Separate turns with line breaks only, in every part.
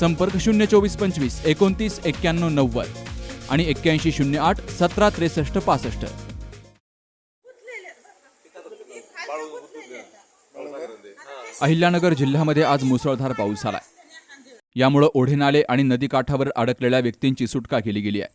संपर्क शून्य चोवीस पंचवीस एकोणतीस एक्क्याण्णव नव्वद आणि एक्क्याऐंशी शून्य आठ सतरा त्रेसष्ट पासष्ट. अहिल्यानगर जिल्ह्यामध्ये आज मुसळधार पाऊस झाला यामुळे ओढेनाले आणि नदीकाठावर अडकलेल्या व्यक्तींची सुटका केली गेली आहे.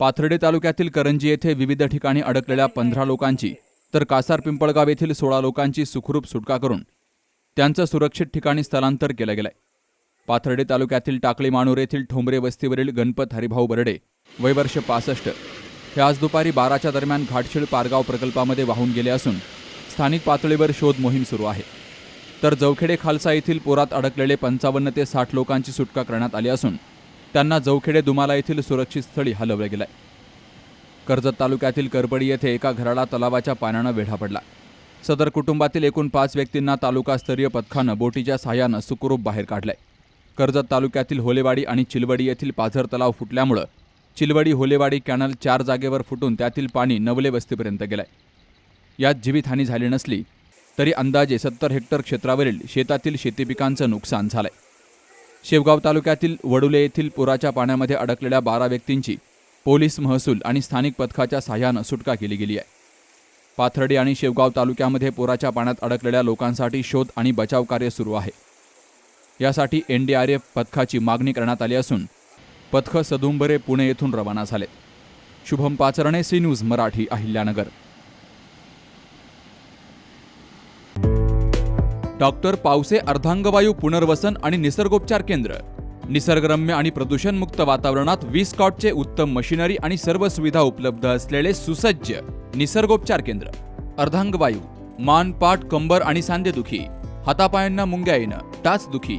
पाथर्डे तालुक्यातील करंजी येथे विविध ठिकाणी अडकलेल्या पंधरा लोकांची तर कासार पिंपळगाव येथील सोळा लोकांची सुखरूप सुटका करून त्यांचं सुरक्षित ठिकाणी स्थलांतर केलं गेलं आहे पाथर्डे तालुक्यातील टाकळी माणूर येथील ठोंबरे वस्तीवरील गणपत हरिभाऊ बर्डे वयवर्ष पासष्ट हे आज दुपारी बाराच्या दरम्यान घाटशीळ पारगाव प्रकल्पामध्ये वाहून गेले असून स्थानिक पातळीवर शोध मोहीम सुरू आहे. तर जवखेडे खालसा येथील पुरात अडकलेले पंचावन्न ते साठ लोकांची सुटका करण्यात आली असून त्यांना जवखेडे दुमाला येथील सुरक्षित स्थळी हलवलं आहे कर्जत तालुक्यातील करपडी येथे एका घराला तलावाच्या पाण्यानं वेढा पडला. सदर कुटुंबातील एकूण पाच व्यक्तींना तालुकास्तरीय पथकानं बोटीच्या सहाय्यानं सुखरूप बाहेर काढलंय. कर्जत तालुक्यातील होलेवाडी आणि चिलवडी येथील पाझर तलाव फुटल्यामुळं चिलवडी होलेवाडी कॅनल चार जागेवर फुटून त्यातील पाणी नवले वस्तीपर्यंत गेलंय. यात जीवितहानी झाली नसली तरी अंदाजे सत्तर हेक्टर क्षेत्रावरील शेतातील शेती पिकांचं नुकसान झालंय. शेवगाव तालुक्यातील वडुले येथील पुराच्या पाण्यामध्ये अडकलेल्या बारा व्यक्तींची पोलीस महसूल आणि स्थानिक पथकाच्या सहाय्यानं सुटका केली गेली आहे. पाथर्डी आणि शेवगाव तालुक्यामध्ये पुराच्या पाण्यात अडकलेल्या लोकांसाठी शोध आणि बचाव कार्य सुरू आहे. यासाठी एन डी आर एफ पथकाची मागणी करण्यात आली असून पथकं सदुंबरे पुणे येथून रवाना झाले. Shubham Pacharne C news Marathi Ahilyanagar. Doctor Pawase अर्धांगवायू पुनर्वसन आणि निसर्गोपचार केंद्र. निसर्गरम्य आणि प्रदूषणमुक्त वातावरणात वीस कॉटचे उत्तम मशिनरी आणि सर्व सुविधा उपलब्ध असलेले सुसज्ज निसर्गोपचार केंद्र. अर्धांगवायू मान पाठ कंबर आणि सांधेदुखी हातापायांना मुंग्या येणं टाचदुखी